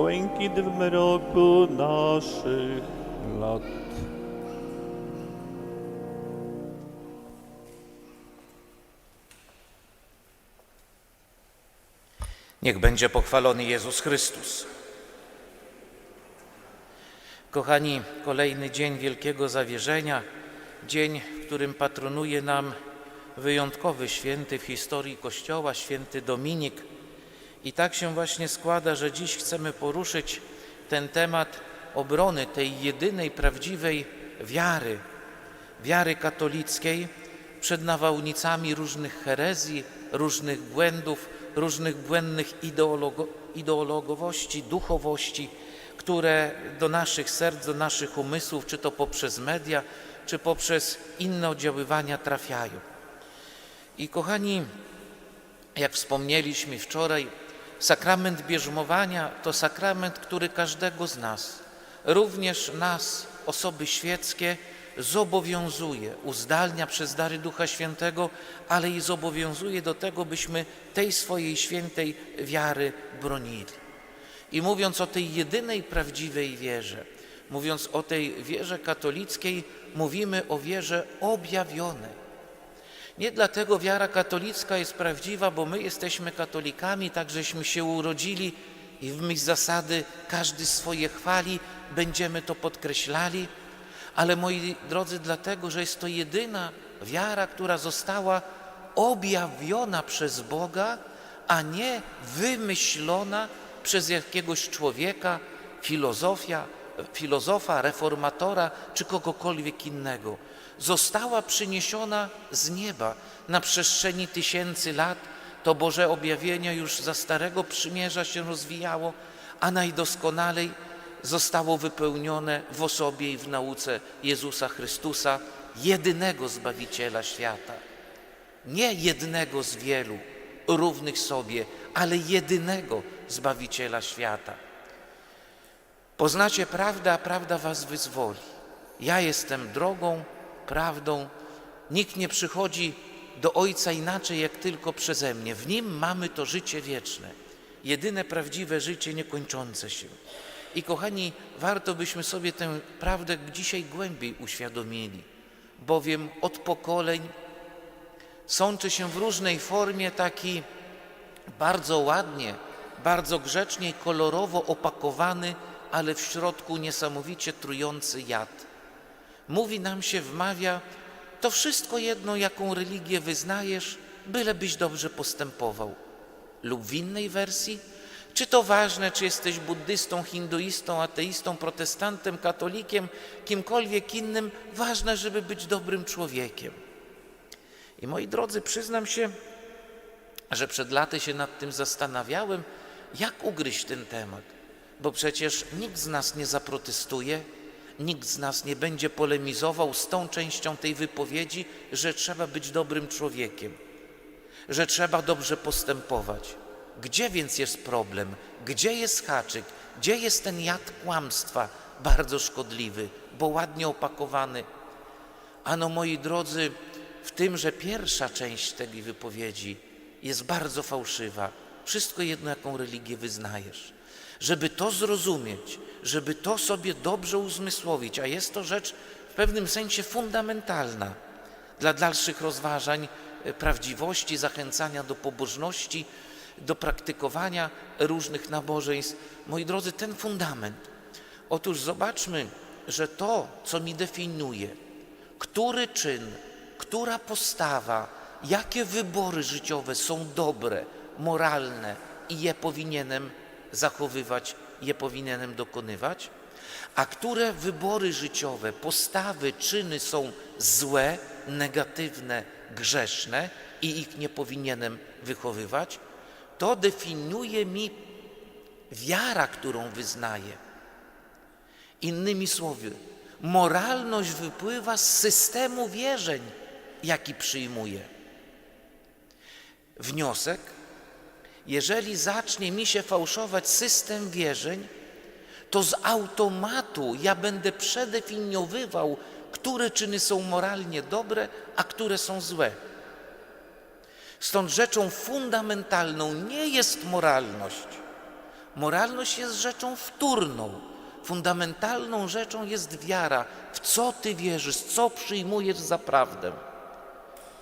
błękit w mroku naszych lat. Niech będzie pochwalony Jezus Chrystus. Kochani, kolejny dzień Wielkiego Zawierzenia, dzień, w którym patronuje nam wyjątkowy święty w historii Kościoła, święty Dominik. I tak się właśnie składa, że dziś chcemy poruszyć ten temat obrony tej jedynej prawdziwej wiary, wiary katolickiej przed nawałnicami różnych herezji, różnych błędów, różnych błędnych ideologo- ideologowości, duchowości, które do naszych serc, do naszych umysłów, czy to poprzez media, czy poprzez inne oddziaływania trafiają. I kochani, jak wspomnieliśmy wczoraj, sakrament bierzmowania to sakrament, który każdego z nas, również nas, osoby świeckie, zobowiązuje, uzdalnia przez dary Ducha Świętego, ale i zobowiązuje do tego, byśmy tej swojej świętej wiary bronili. I mówiąc o tej jedynej prawdziwej wierze, mówiąc o tej wierze katolickiej, mówimy o wierze objawionej. Nie dlatego wiara katolicka jest prawdziwa, bo my jesteśmy katolikami, tak żeśmy się urodzili i w myśl zasady każdy swoje chwali, będziemy to podkreślali, ale moi drodzy, dlatego, że jest to jedyna wiara, która została objawiona przez Boga, a nie wymyślona przez jakiegoś człowieka, filozofia, filozofa, reformatora czy kogokolwiek innego. Została przyniesiona z nieba na przestrzeni tysięcy lat. To Boże objawienie już za Starego Przymierza się rozwijało, a najdoskonalej zostało wypełnione w osobie i w nauce Jezusa Chrystusa, jedynego Zbawiciela świata. Nie jednego z wielu, równych sobie, ale jedynego Zbawiciela świata. Poznacie prawdę, a prawda was wyzwoli. Ja jestem drogą, prawdą. Nikt nie przychodzi do Ojca inaczej, jak tylko przeze mnie. W Nim mamy to życie wieczne. Jedyne prawdziwe życie niekończące się. I kochani, warto byśmy sobie tę prawdę dzisiaj głębiej uświadomili, bowiem od pokoleń sączy się w różnej formie taki bardzo ładnie, bardzo grzecznie i kolorowo opakowany, ale w środku niesamowicie trujący jad. Mówi nam się, wmawia, to wszystko jedno, jaką religię wyznajesz, bylebyś dobrze postępował. Lub w innej wersji, czy to ważne, czy jesteś buddystą, hinduistą, ateistą, protestantem, katolikiem, kimkolwiek innym, ważne, żeby być dobrym człowiekiem. I moi drodzy, przyznam się, że przed laty się nad tym zastanawiałem, jak ugryźć ten temat, bo przecież nikt z nas nie zaprotestuje, nikt z nas nie będzie polemizował z tą częścią tej wypowiedzi, że trzeba być dobrym człowiekiem, że trzeba dobrze postępować. Gdzie więc jest problem? Gdzie jest haczyk? Gdzie jest ten jad kłamstwa, bardzo szkodliwy, bo ładnie opakowany? Ano, moi drodzy, w tym, że pierwsza część tej wypowiedzi jest bardzo fałszywa. Wszystko jedno, jaką religię wyznajesz. Żeby to zrozumieć, żeby to sobie dobrze uzmysłowić, a jest to rzecz w pewnym sensie fundamentalna dla dalszych rozważań e, prawdziwości, zachęcania do pobożności, do praktykowania różnych nabożeństw. Moi drodzy, ten fundament. Otóż zobaczmy, że to, co mi definiuje, który czyn, która postawa, jakie wybory życiowe są dobre, moralne i je powinienem zachowywać, je powinienem dokonywać, a które wybory życiowe, postawy, czyny są złe, negatywne, grzeszne i ich nie powinienem wychowywać, to definiuje mi wiara, którą wyznaję. Innymi słowy, moralność wypływa z systemu wierzeń, jaki przyjmuję. Wniosek, jeżeli zacznie mi się fałszować system wierzeń, to z automatu ja będę przedefiniowywał, które czyny są moralnie dobre, a które są złe. Stąd rzeczą fundamentalną nie jest moralność, Moralność jest rzeczą wtórną. Fundamentalną rzeczą jest wiara. W co ty wierzysz, co przyjmujesz za prawdę.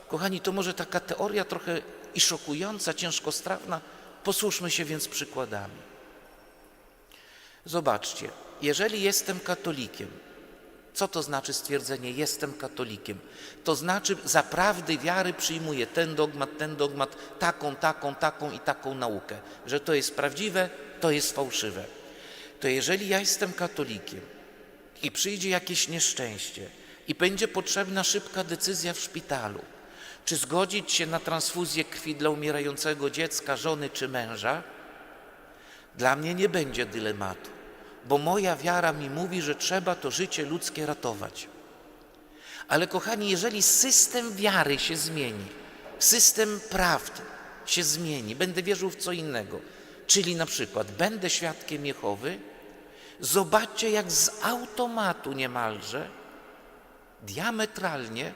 Kochani, to może taka teoria trochę i szokująca, ciężkostrawna. Posłuszmy się więc przykładami. Zobaczcie, jeżeli jestem katolikiem, co to znaczy stwierdzenie jestem katolikiem? To znaczy za prawdy wiary przyjmuję ten dogmat, ten dogmat, taką, taką, taką i taką naukę, że to jest prawdziwe, to jest fałszywe. To jeżeli ja jestem katolikiem i przyjdzie jakieś nieszczęście i będzie potrzebna szybka decyzja w szpitalu, czy zgodzić się na transfuzję krwi dla umierającego dziecka, żony czy męża, dla mnie nie będzie dylematu, bo moja wiara mi mówi, że trzeba to życie ludzkie ratować. Ale kochani, jeżeli system wiary się zmieni, system prawd się zmieni, będę wierzył w co innego, czyli na przykład będę świadkiem Jehowy, zobaczcie jak z automatu niemalże, diametralnie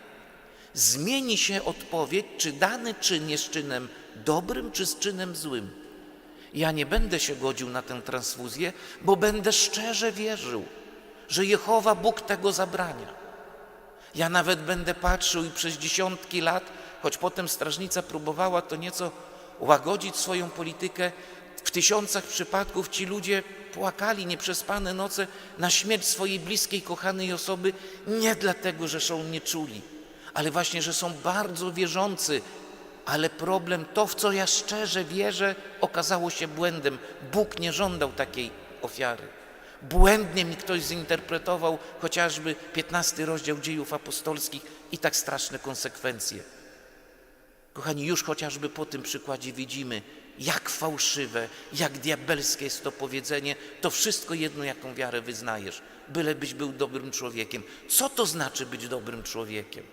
zmieni się odpowiedź, czy dany czyn jest czynem dobrym, czy z czynem złym. Ja nie będę się godził na tę transfuzję, bo będę szczerze wierzył, że Jehowa Bóg tego zabrania. Ja nawet będę patrzył i przez dziesiątki lat, choć potem strażnica próbowała to nieco łagodzić swoją politykę, w tysiącach przypadków ci ludzie płakali nieprzespane noce na śmierć swojej bliskiej, kochanej osoby, nie dlatego, że są nieczuli, ale właśnie, że są bardzo wierzący. Ale problem, to w co ja szczerze wierzę, okazało się błędem. Bóg nie żądał takiej ofiary. Błędnie mi ktoś zinterpretował chociażby 15 rozdział dziejów apostolskich i tak straszne konsekwencje. Kochani, już chociażby po tym przykładzie widzimy, jak fałszywe, jak diabelskie jest to powiedzenie, to wszystko jedno, jaką wiarę wyznajesz, bylebyś był dobrym człowiekiem. Co to znaczy być dobrym człowiekiem?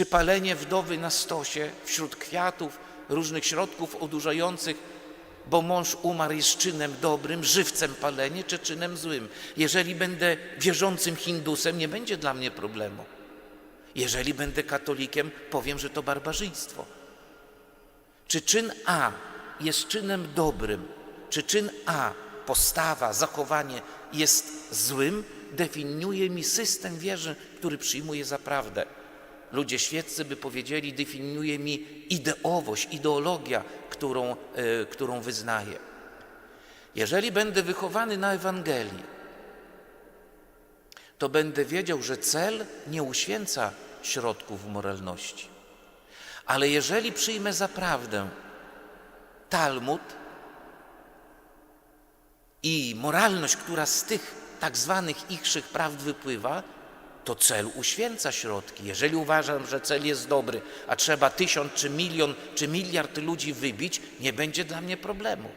Czy palenie wdowy na stosie wśród kwiatów, różnych środków odurzających, bo mąż umarł jest czynem dobrym, żywcem palenie, czy czynem złym? Jeżeli będę wierzącym Hindusem, nie będzie dla mnie problemu. Jeżeli będę katolikiem, powiem, że to barbarzyństwo. Czy czyn A jest czynem dobrym, czy czyn A, postawa, zachowanie jest złym, definiuje mi system wierzy, który przyjmuję za prawdę. Ludzie świeccy by powiedzieli, definiuje mi ideowość, ideologia, którą, y, którą wyznaję. Jeżeli będę wychowany na Ewangelii, to będę wiedział, że cel nie uświęca środków moralności. Ale jeżeli przyjmę za prawdę Talmud i moralność, która z tych tak zwanych ichszych prawd wypływa, to cel uświęca środki. Jeżeli uważam, że cel jest dobry, a trzeba tysiąc, czy milion, czy miliard ludzi wybić, nie będzie dla mnie problemu.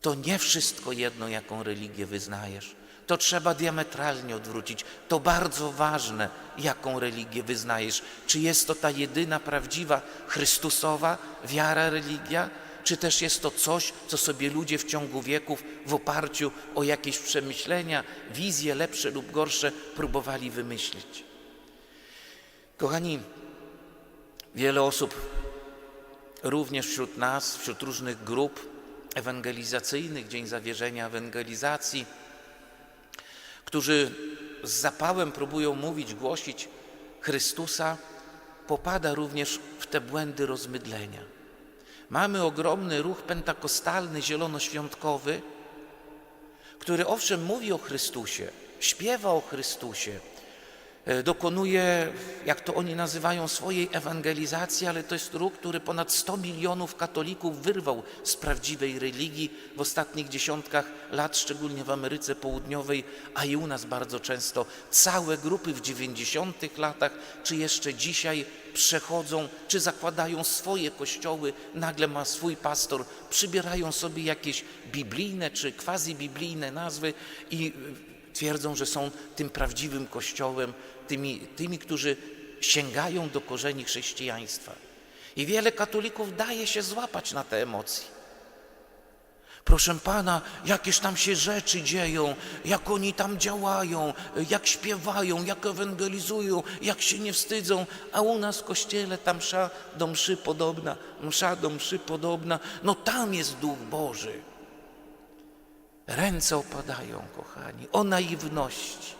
To nie wszystko jedno, jaką religię wyznajesz. To trzeba diametralnie odwrócić. To bardzo ważne, jaką religię wyznajesz. Czy jest to ta jedyna prawdziwa Chrystusowa wiara, religia, czy też jest to coś, co sobie ludzie w ciągu wieków w oparciu o jakieś przemyślenia, wizje lepsze lub gorsze próbowali wymyślić. Kochani, wiele osób, również wśród nas, wśród różnych grup ewangelizacyjnych, Dzień Zawierzenia Ewangelizacji, którzy z zapałem próbują mówić, głosić Chrystusa, popada również w te błędy rozmydlenia. Mamy ogromny ruch pentakostalny, zielonoświątkowy, który owszem mówi o Chrystusie, śpiewa o Chrystusie, dokonuje, jak to oni nazywają, swojej ewangelizacji, ale to jest ruch, który ponad 100 milionów katolików wyrwał z prawdziwej religii w ostatnich dziesiątkach lat, szczególnie w Ameryce Południowej, a i u nas bardzo często. Całe grupy w 90 latach, czy jeszcze dzisiaj przechodzą, czy zakładają swoje kościoły, nagle ma swój pastor, przybierają sobie jakieś biblijne czy quasi-biblijne nazwy i twierdzą, że są tym prawdziwym kościołem, tymi, tymi, którzy sięgają do korzeni chrześcijaństwa. I wiele katolików daje się złapać na te emocje. Proszę pana, jakieś tam się rzeczy dzieją, jak oni tam działają, jak śpiewają, jak ewangelizują, jak się nie wstydzą, a u nas w kościele ta msza do mszy podobna, msza do mszy podobna, no tam jest Duch Boży. Ręce opadają, kochani, o naiwności.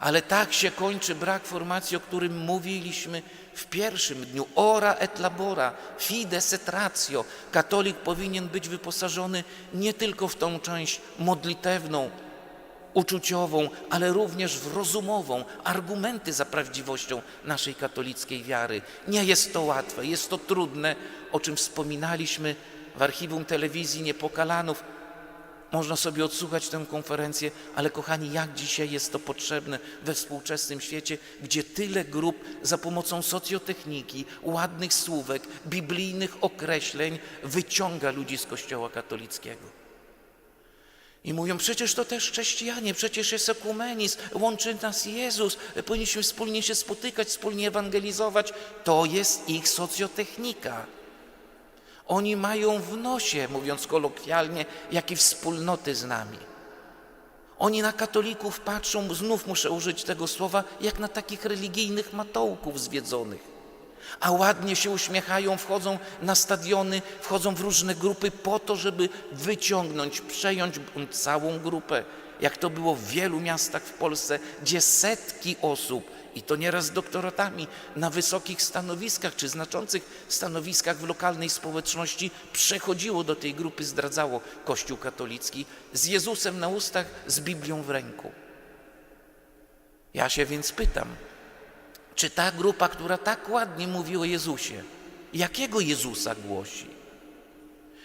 Ale tak się kończy brak formacji, o którym mówiliśmy w pierwszym dniu. Ora et labora, fides et ratio. Katolik powinien być wyposażony nie tylko w tą część modlitewną, uczuciową, ale również w rozumową, argumenty za prawdziwością naszej katolickiej wiary. Nie jest to łatwe, jest to trudne, o czym wspominaliśmy w archiwum telewizji Niepokalanów. Można sobie odsłuchać tę konferencję, ale kochani, jak dzisiaj jest to potrzebne we współczesnym świecie, gdzie tyle grup za pomocą socjotechniki, ładnych słówek, biblijnych określeń wyciąga ludzi z Kościoła katolickiego. I mówią, przecież to też chrześcijanie, przecież jest ekumenizm, łączy nas Jezus, powinniśmy wspólnie się spotykać, wspólnie ewangelizować. To jest ich socjotechnika. Oni mają w nosie, mówiąc kolokwialnie, jakie wspólnoty z nami. Oni na katolików patrzą, znów muszę użyć tego słowa, jak na takich religijnych matołków zwiedzonych. A ładnie się uśmiechają, wchodzą na stadiony, wchodzą w różne grupy po to, żeby wyciągnąć, przejąć całą grupę. Jak to było w wielu miastach w Polsce, gdzie setki osób, i to nieraz doktoratami, na wysokich stanowiskach czy znaczących stanowiskach w lokalnej społeczności przechodziło do tej grupy, zdradzało Kościół katolicki z Jezusem na ustach, z Biblią w ręku. Ja się więc pytam, czy ta grupa, która tak ładnie mówi o Jezusie, jakiego Jezusa głosi?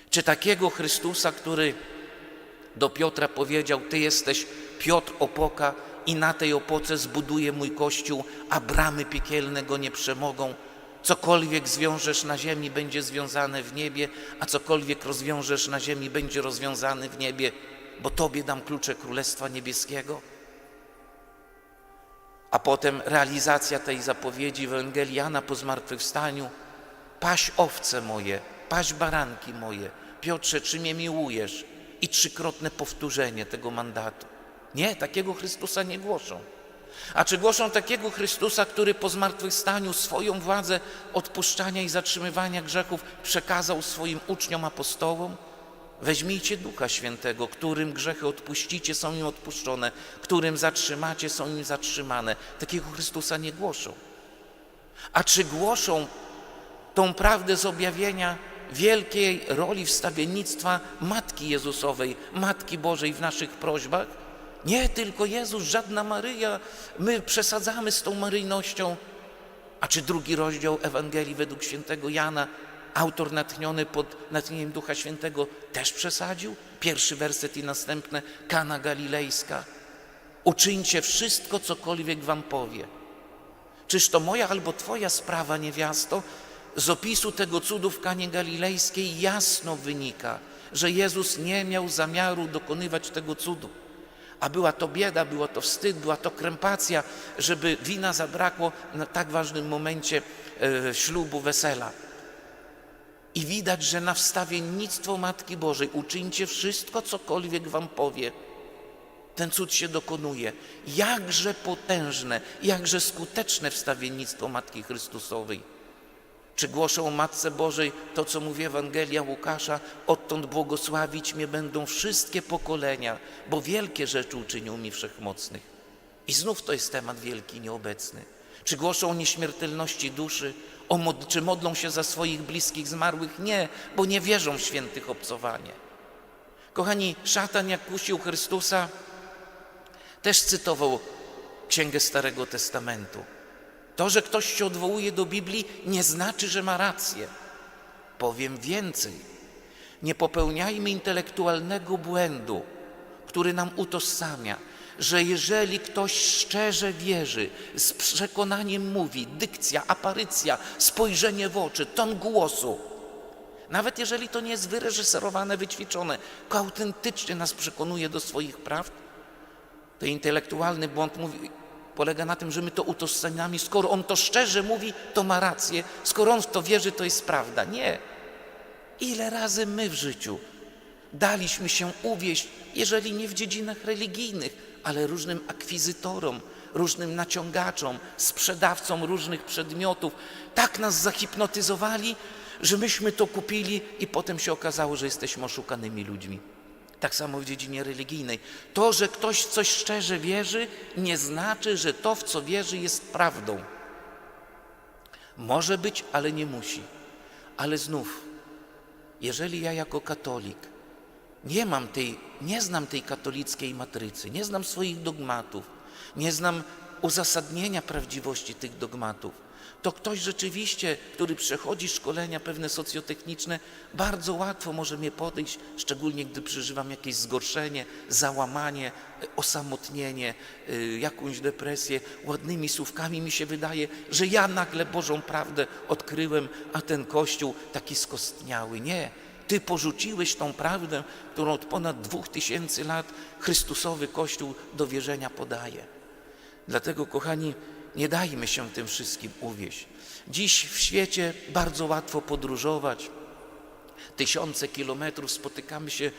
Czy takiego Chrystusa, który do Piotra powiedział: Ty jesteś Piotr opoka, i na tej opoce zbuduję mój kościół, a bramy piekielne go nie przemogą. Cokolwiek zwiążesz na ziemi, będzie związane w niebie, a cokolwiek rozwiążesz na ziemi, będzie rozwiązane w niebie, bo Tobie dam klucze Królestwa Niebieskiego. A potem realizacja tej zapowiedzi w Ewangelii Jana po zmartwychwstaniu. Paś owce moje, paś baranki moje. Piotrze, czy mnie miłujesz? I trzykrotne powtórzenie tego mandatu. Nie, takiego Chrystusa nie głoszą. A czy głoszą takiego Chrystusa, który po zmartwychwstaniu swoją władzę odpuszczania i zatrzymywania grzechów przekazał swoim uczniom apostołom? Weźmijcie Ducha Świętego, którym grzechy odpuścicie, są im odpuszczone, którym zatrzymacie, są im zatrzymane. Takiego Chrystusa nie głoszą. A czy głoszą tą prawdę z objawienia wielkiej roli wstawiennictwa Matki Jezusowej, Matki Bożej w naszych prośbach? Nie tylko Jezus, żadna Maryja. My przesadzamy z tą maryjnością. A czy drugi rozdział Ewangelii według świętego Jana, autor natchniony pod natchnieniem Ducha Świętego, też przesadził? Pierwszy werset i następne, Kana Galilejska. Uczyńcie wszystko, cokolwiek wam powie. Czyż to moja albo twoja sprawa, niewiasto? Z opisu tego cudu w Kanie Galilejskiej jasno wynika, że Jezus nie miał zamiaru dokonywać tego cudu. A była to bieda, było to wstyd, była to krępacja, żeby wina zabrakło na tak ważnym momencie e, ślubu, wesela. I widać, że na wstawiennictwo Matki Bożej uczyńcie wszystko, cokolwiek wam powie. Ten cud się dokonuje. Jakże potężne, jakże skuteczne wstawiennictwo Matki Chrystusowej. Czy głoszą o Matce Bożej to, co mówi Ewangelia Łukasza, odtąd błogosławić mnie będą wszystkie pokolenia, bo wielkie rzeczy uczynił mi wszechmocnych. I znów to jest temat wielki, nieobecny. Czy głoszą o nieśmiertelności duszy, o mod- czy modlą się za swoich bliskich zmarłych? Nie, bo nie wierzą w świętych obcowanie. Kochani, szatan jak kusił Chrystusa, też cytował Księgę Starego Testamentu. To, że ktoś się odwołuje do Biblii, nie znaczy, że ma rację. Powiem więcej. Nie popełniajmy intelektualnego błędu, który nam utożsamia, że jeżeli ktoś szczerze wierzy, z przekonaniem mówi, dykcja, aparycja, spojrzenie w oczy, ton głosu, nawet jeżeli to nie jest wyreżyserowane, wyćwiczone, to autentycznie nas przekonuje do swoich prawd, to intelektualny błąd mówi, polega na tym, że my to utożsamiamy. Skoro on to szczerze mówi, to ma rację. Skoro on w to wierzy, to jest prawda. Nie. Ile razy my w życiu Daliśmy się uwieść, jeżeli nie w dziedzinach religijnych, ale różnym akwizytorom, różnym naciągaczom, sprzedawcom różnych przedmiotów. Tak nas zahipnotyzowali, że myśmy to kupili i potem się okazało, że jesteśmy oszukanymi ludźmi. Tak samo w dziedzinie religijnej. To, że ktoś w coś szczerze wierzy, nie znaczy, że to, w co wierzy, jest prawdą. Może być, ale nie musi. Ale znów, jeżeli ja jako katolik nie mam tej, nie znam tej katolickiej matrycy, nie znam swoich dogmatów, nie znam uzasadnienia prawdziwości tych dogmatów, to ktoś rzeczywiście, który przechodzi szkolenia pewne socjotechniczne, bardzo łatwo może mnie podejść, szczególnie gdy przeżywam jakieś zgorszenie, załamanie, e, osamotnienie, y, jakąś depresję. Ładnymi słówkami mi się wydaje, że ja nagle Bożą prawdę odkryłem, a ten Kościół taki skostniały. Nie, ty porzuciłeś tą prawdę, którą od ponad dwóch tysięcy lat Chrystusowy Kościół do wierzenia podaje. Dlatego, kochani, nie dajmy się tym wszystkim uwieść. Dziś w świecie bardzo łatwo podróżować. Tysiące kilometrów spotykamy się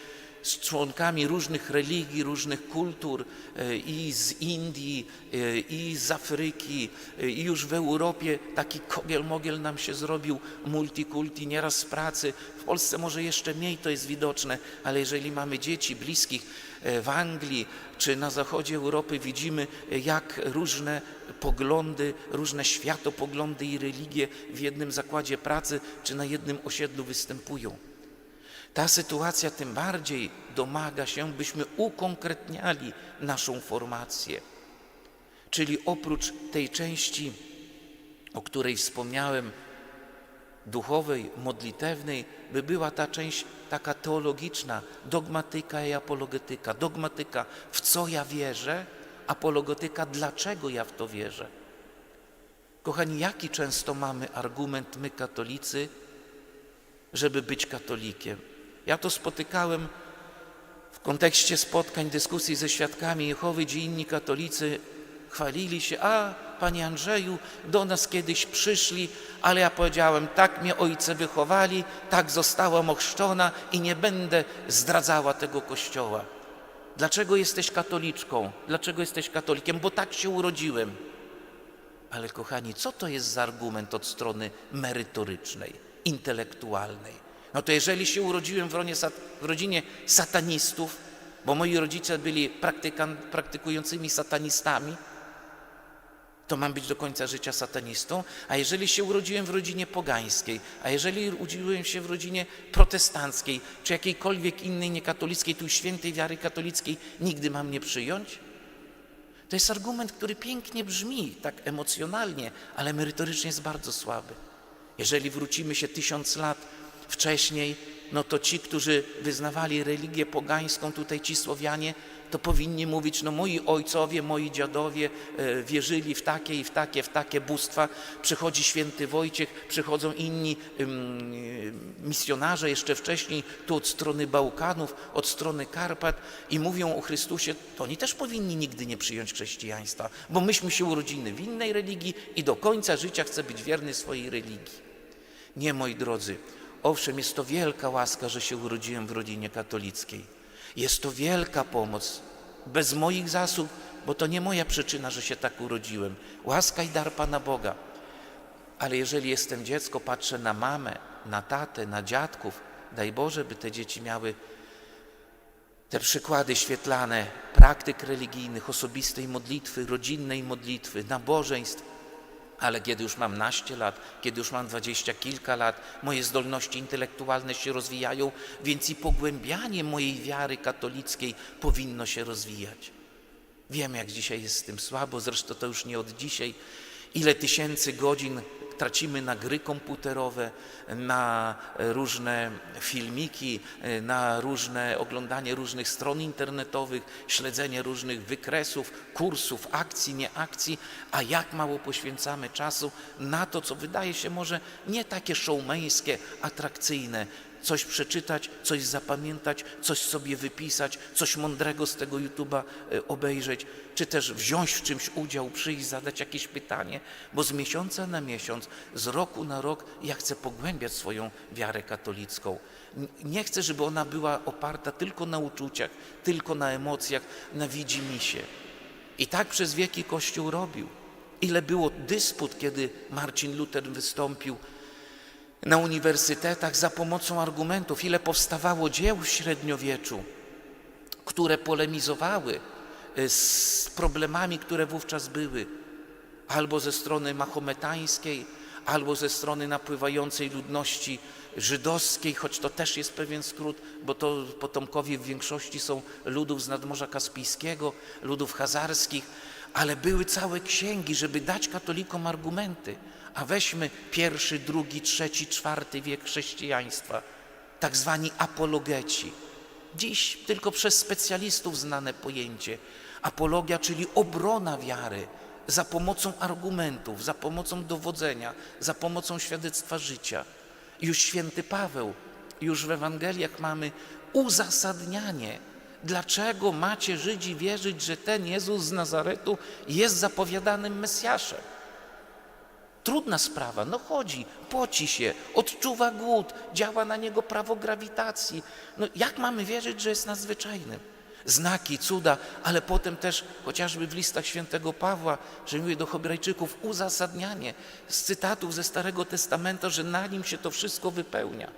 z członkami różnych religii, różnych kultur e, i z Indii, e, i z Afryki, e, i już w Europie taki kogiel-mogiel nam się zrobił, multikulti, nieraz z pracy. W Polsce może jeszcze mniej to jest widoczne, ale jeżeli mamy dzieci, bliskich w Anglii czy na zachodzie Europy, widzimy jak różne poglądy, różne światopoglądy i religie w jednym zakładzie pracy czy na jednym osiedlu występują. Ta sytuacja tym bardziej domaga się, byśmy ukonkretniali naszą formację. Czyli oprócz tej części, o której wspomniałem, duchowej, modlitewnej, by była ta część taka teologiczna, dogmatyka i apologetyka. Dogmatyka, w co ja wierzę, apologetyka, dlaczego ja w to wierzę. Kochani, jaki często mamy argument my katolicy, żeby być katolikiem? Ja to spotykałem w kontekście spotkań, dyskusji ze świadkami Jehowy, gdzie inni katolicy chwalili się, a Panie Andrzeju, do nas kiedyś przyszli, ale ja powiedziałem, tak mnie ojce wychowali, tak zostałam ochrzczona i nie będę zdradzała tego kościoła. Dlaczego jesteś katoliczką? Dlaczego jesteś katolikiem? Bo tak się urodziłem. Ale kochani, co to jest za argument od strony merytorycznej, intelektualnej? No to jeżeli się urodziłem w, ronie, w rodzinie satanistów, bo moi rodzice byli praktykującymi satanistami, to mam być do końca życia satanistą, a jeżeli się urodziłem w rodzinie pogańskiej, a jeżeli urodziłem się w rodzinie protestanckiej, czy jakiejkolwiek innej niekatolickiej, tu świętej wiary katolickiej, nigdy mam nie przyjąć? To jest argument, który pięknie brzmi, tak emocjonalnie, ale merytorycznie jest bardzo słaby. Jeżeli wrócimy się tysiąc lat wcześniej, no to ci, którzy wyznawali religię pogańską, tutaj ci Słowianie, to powinni mówić, no moi ojcowie, moi dziadowie e, wierzyli w takie i w takie, w takie bóstwa. Przychodzi święty Wojciech, przychodzą inni misjonarze jeszcze wcześniej, tu od strony Bałkanów, od strony Karpat i mówią o Chrystusie, to oni też powinni nigdy nie przyjąć chrześcijaństwa, bo myśmy się urodzili w innej religii i do końca życia chcę być wierny swojej religii. Nie, moi drodzy, owszem, jest to wielka łaska, że się urodziłem w rodzinie katolickiej. Jest to wielka pomoc, bez moich zasług, bo to nie moja przyczyna, że się tak urodziłem. Łaska i dar Pana Boga. Ale jeżeli jestem dziecko, patrzę na mamę, na tatę, na dziadków, daj Boże, by te dzieci miały te przykłady świetlane praktyk religijnych, osobistej modlitwy, rodzinnej modlitwy, nabożeństw, ale kiedy już mam naście lat, kiedy już mam dwadzieścia kilka lat, moje zdolności intelektualne się rozwijają, więc i pogłębianie mojej wiary katolickiej powinno się rozwijać. Wiem, jak dzisiaj jest z tym słabo, zresztą to już nie od dzisiaj. Ile tysięcy godzin tracimy na gry komputerowe, na różne filmiki, na różne oglądanie różnych stron internetowych, śledzenie różnych wykresów, kursów, akcji, nie akcji, a jak mało poświęcamy czasu na to, co wydaje się może nie takie showmeńskie, atrakcyjne, coś przeczytać, coś zapamiętać, coś sobie wypisać, coś mądrego z tego YouTube'a e, obejrzeć, czy też wziąć w czymś udział, przyjść, zadać jakieś pytanie, bo z miesiąca na miesiąc, z roku na rok ja chcę pogłębiać swoją wiarę katolicką. Nie chcę, żeby ona była oparta tylko na uczuciach, tylko na emocjach, na widzimisię. I tak przez wieki Kościół robił. Ile było dysput, kiedy Marcin Luther wystąpił na uniwersytetach za pomocą argumentów, ile powstawało dzieł w średniowieczu, które polemizowały y, z problemami, które wówczas były, albo ze strony mahometańskiej, albo ze strony napływającej ludności żydowskiej, choć to też jest pewien skrót, bo to potomkowie w większości są ludów z nadmorza Kaspijskiego, ludów hazarskich, ale były całe księgi, żeby dać katolikom argumenty. A weźmy pierwszy, drugi, trzeci, czwarty wiek chrześcijaństwa, tak zwani apologeci. Dziś tylko przez specjalistów znane pojęcie. Apologia, czyli obrona wiary za pomocą argumentów, za pomocą dowodzenia, za pomocą świadectwa życia. Już święty Paweł, już w Ewangeliach mamy uzasadnianie, dlaczego macie Żydzi wierzyć, że ten Jezus z Nazaretu jest zapowiadanym Mesjaszem. Trudna sprawa, no chodzi, poci się, odczuwa głód, działa na niego prawo grawitacji. No jak mamy wierzyć, że jest nadzwyczajnym? Znaki, cuda, ale potem też chociażby w listach świętego Pawła, że mówi do Hebrajczyków, uzasadnianie z cytatów ze Starego Testamentu, że na nim się to wszystko wypełnia.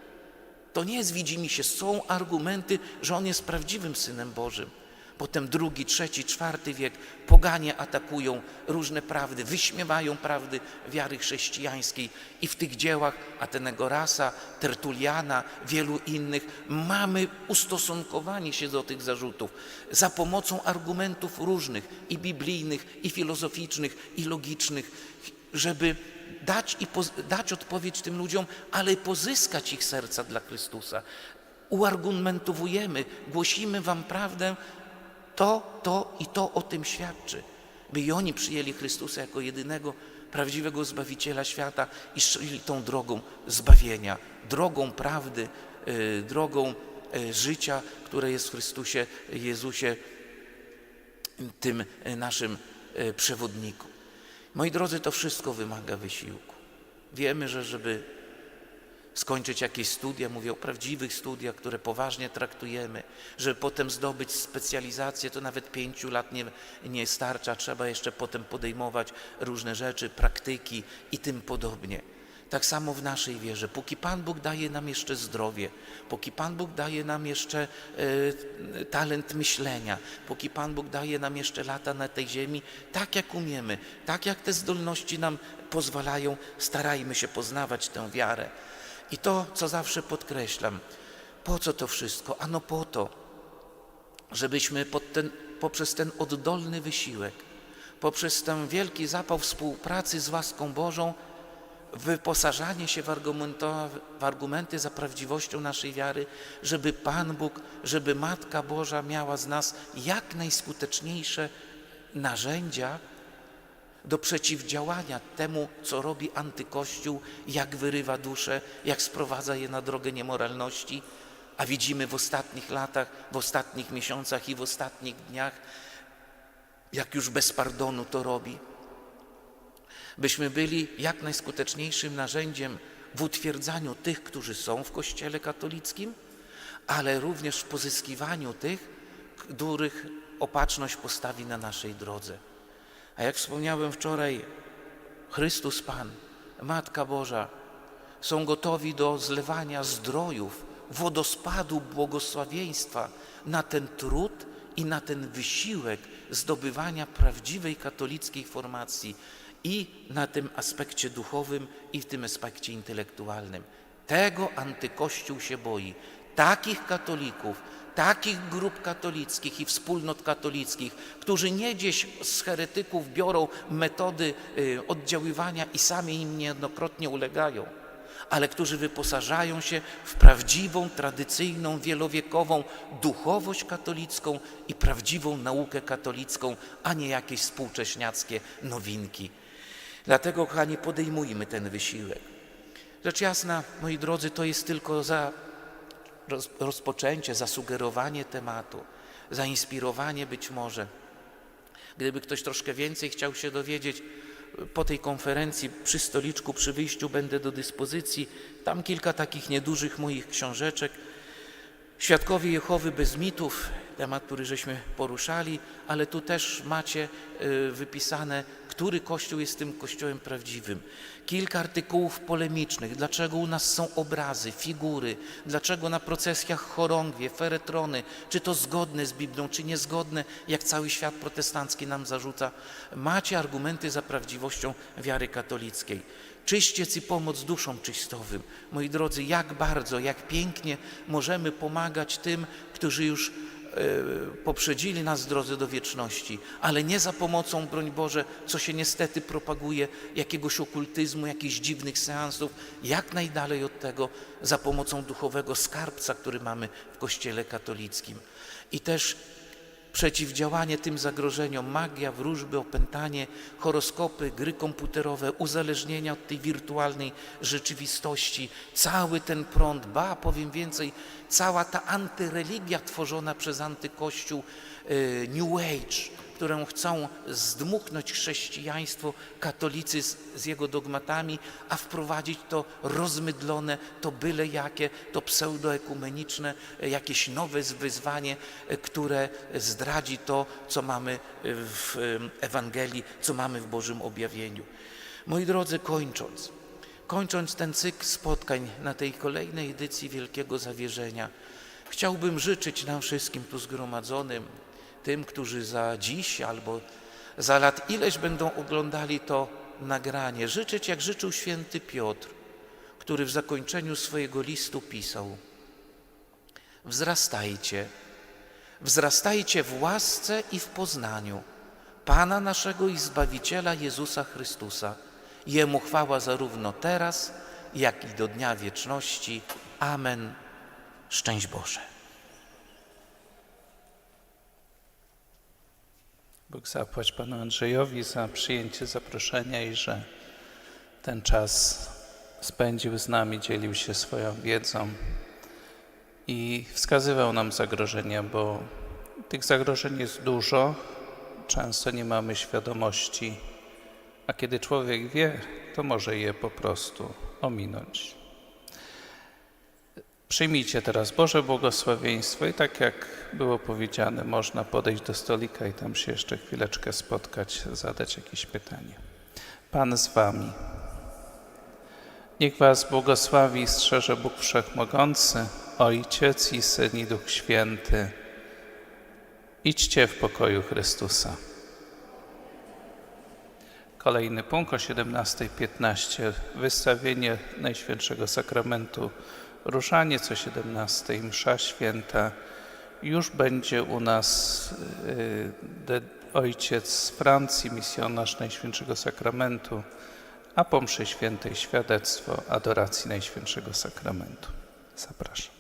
To nie jest widzimy się, są argumenty, że on jest prawdziwym Synem Bożym. Potem drugi, trzeci, czwarty wiek. Poganie atakują różne prawdy, wyśmiewają prawdy wiary chrześcijańskiej. I w tych dziełach Atenegorasa, Tertuliana, wielu innych mamy ustosunkowanie się do tych zarzutów. Za pomocą argumentów różnych i biblijnych, i filozoficznych, i logicznych, żeby dać, i dać odpowiedź tym ludziom, ale pozyskać ich serca dla Chrystusa. Uargumentowujemy, głosimy wam prawdę, to, to i to o tym świadczy. By i oni przyjęli Chrystusa jako jedynego prawdziwego Zbawiciela świata i szli tą drogą zbawienia, drogą prawdy, y, drogą y, życia, które jest w Chrystusie Jezusie, tym y, naszym przewodniku. Moi drodzy, to wszystko wymaga wysiłku. Wiemy, że żeby skończyć jakieś studia, mówię o prawdziwych studiach, które poważnie traktujemy, żeby potem zdobyć specjalizację, to nawet pięciu lat nie, nie starcza, trzeba jeszcze potem podejmować różne rzeczy, praktyki i tym podobnie. Tak samo w naszej wierze. Póki Pan Bóg daje nam jeszcze zdrowie, póki Pan Bóg daje nam jeszcze e, talent myślenia, póki Pan Bóg daje nam jeszcze lata na tej ziemi, tak jak umiemy, tak jak te zdolności nam pozwalają, starajmy się poznawać tę wiarę. I to, co zawsze podkreślam, po co to wszystko? Ano po to, żebyśmy ten, poprzez ten oddolny wysiłek, poprzez ten wielki zapał współpracy z łaską Bożą, wyposażanie się w, w argumenty za prawdziwością naszej wiary, żeby Pan Bóg, żeby Matka Boża miała z nas jak najskuteczniejsze narzędzia do przeciwdziałania temu, co robi antykościół, jak wyrywa duszę, jak sprowadza je na drogę niemoralności, a widzimy w ostatnich latach, w ostatnich miesiącach i w ostatnich dniach, jak już bez pardonu to robi. Byśmy byli jak najskuteczniejszym narzędziem w utwierdzaniu tych, którzy są w Kościele katolickim, ale również w pozyskiwaniu tych, których opatrzność postawi na naszej drodze. A jak wspomniałem wczoraj, Chrystus Pan, Matka Boża są gotowi do zlewania zdrojów, wodospadu błogosławieństwa na ten trud i na ten wysiłek zdobywania prawdziwej katolickiej formacji i na tym aspekcie duchowym, i w tym aspekcie intelektualnym. Tego antykościół się boi. Takich katolików, takich grup katolickich i wspólnot katolickich, którzy nie gdzieś z heretyków biorą metody y, oddziaływania i sami im niejednokrotnie ulegają, ale którzy wyposażają się w prawdziwą, tradycyjną, wielowiekową duchowość katolicką i prawdziwą naukę katolicką, a nie jakieś współcześniackie nowinki. Dlatego, kochani, podejmujmy ten wysiłek. Rzecz jasna, moi drodzy, to jest tylko za rozpoczęcie, zasugerowanie tematu, zainspirowanie być może. Gdyby ktoś troszkę więcej chciał się dowiedzieć, po tej konferencji przy stoliczku, przy wyjściu będę do dyspozycji. Tam kilka takich niedużych moich książeczek. Świadkowie Jehowy bez mitów, temat, który żeśmy poruszali, ale tu też macie y, wypisane, który kościół jest tym kościołem prawdziwym. Kilka artykułów polemicznych, dlaczego u nas są obrazy, figury, dlaczego na procesjach chorągwie, feretrony, czy to zgodne z Biblią, czy niezgodne, jak cały świat protestancki nam zarzuca. Macie argumenty za prawdziwością wiary katolickiej. Czyściec i pomoc duszom czyśtowym. Moi drodzy, jak bardzo, jak pięknie możemy pomagać tym, którzy już poprzedzili nas drodze do wieczności, ale nie za pomocą, broń Boże, co się niestety propaguje, jakiegoś okultyzmu, jakichś dziwnych seansów, jak najdalej od tego, za pomocą duchowego skarbca, który mamy w Kościele katolickim. I też przeciwdziałanie tym zagrożeniom, magia, wróżby, opętanie, horoskopy, gry komputerowe, uzależnienia od tej wirtualnej rzeczywistości, cały ten prąd, ba, powiem więcej, cała ta antyreligia tworzona przez antykościół y, New Age, którą chcą zdmuchnąć chrześcijaństwo, katolicyzm z jego dogmatami, a wprowadzić to rozmydlone, to byle jakie, to pseudoekumeniczne, jakieś nowe wyzwanie, które zdradzi to, co mamy w Ewangelii, co mamy w Bożym objawieniu. Moi drodzy, kończąc, kończąc ten cykl spotkań na tej kolejnej edycji Wielkiego Zawierzenia, chciałbym życzyć nam wszystkim tu zgromadzonym, tym, którzy za dziś albo za lat ileś będą oglądali to nagranie, życzyć jak życzył święty Piotr, który w zakończeniu swojego listu pisał: Wzrastajcie, wzrastajcie w łasce i w poznaniu Pana naszego i Zbawiciela Jezusa Chrystusa. Jemu chwała zarówno teraz, jak i do dnia wieczności. Amen. Szczęść Boże. Bóg zapłać Panu Andrzejowi za przyjęcie zaproszenia i że ten czas spędził z nami, dzielił się swoją wiedzą i wskazywał nam zagrożenia, bo tych zagrożeń jest dużo, często nie mamy świadomości, a kiedy człowiek wie, to może je po prostu ominąć. Przyjmijcie teraz Boże błogosławieństwo i tak jak było powiedziane, można podejść do stolika i tam się jeszcze chwileczkę spotkać, zadać jakieś pytanie. Pan z wami. Niech was błogosławi i strzeże Bóg Wszechmogący, Ojciec i Syn i Duch Święty. Idźcie w pokoju Chrystusa. Kolejny punkt o 17.15. Wystawienie Najświętszego Sakramentu Ruszanie co 17. Msza Święta. Już będzie u nas y, ojciec z Francji, misjonarz Najświętszego Sakramentu, a po mszy świętej świadectwo adoracji Najświętszego Sakramentu. Zapraszam.